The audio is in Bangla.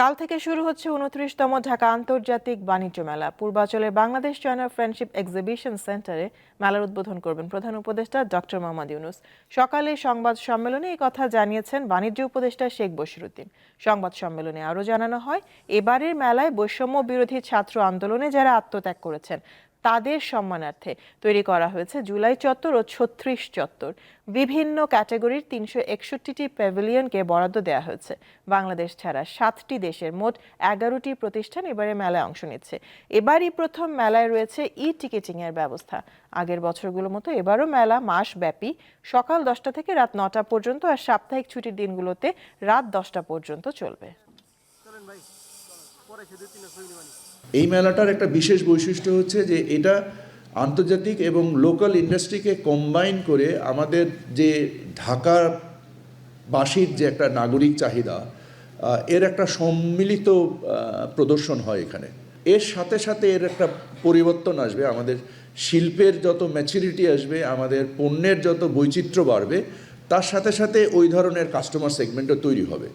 কাল থেকে শুরু হচ্ছে উনত্রিশতম ঢাকা আন্তর্জাতিক বাণিজ্য মেলা। পূর্বাচলের বাংলাদেশ চায়না ফ্রেন্ডশিপ এক্সিবিশন সেন্টারে মেলার উদ্বোধন করবেন প্রধান উপদেষ্টা ডক্টর মোহাম্মদ ইউনুস। সকালে সংবাদ সম্মেলনে এই কথা জানিয়েছেন বাণিজ্য উপদেষ্টা শেখ বশিরুদ্দিন। সংবাদ সম্মেলনে আরও জানানো হয়, এবারের মেলায় বৈষম্য বিরোধী ছাত্র আন্দোলনে যারা আত্মত্যাগ করেছেন তাদের সম্মানার্থে তৈরি করা হয়েছে জুলাই চত্বর ও ছত্রিশ চত্বর। বিভিন্ন ক্যাটাগরির তিনশো একষট্টিটি প্যাভিলিয়নকে বরাদ্দ দেওয়া হয়েছে। বাংলাদেশ ছাড়া সাতটি দেশের মোট এগারোটি প্রতিষ্ঠান এবারে মেলায় অংশ নিচ্ছে। এবারই প্রথম মেলায় রয়েছে ই টিকিটিং এর ব্যবস্থা। আগের বছরগুলোর মতো এবারও মেলা মাসব্যাপী। সকাল দশটা থেকে রাত নটা পর্যন্ত আর সাপ্তাহিক ছুটির দিনগুলোতে রাত দশটা পর্যন্ত চলবে। এই মেলাটার একটা বিশেষ বৈশিষ্ট্য হচ্ছে যে এটা আন্তর্জাতিক এবং লোকাল ইন্ডাস্ট্রিকে কম্বাইন করে আমাদের যে ঢাকার বাসীর যে একটা নাগরিক চাহিদা এর একটা সম্মিলিত প্রদর্শন হয় এখানে। এর সাথে সাথে এর একটা পরিবর্তন আসবে, আমাদের শিল্পের যত ম্যাচুরিটি আসবে, আমাদের পণ্যের যত বৈচিত্র্য বাড়বে, তার সাথে সাথে ওই ধরনের কাস্টমার সেগমেন্টও তৈরি হবে।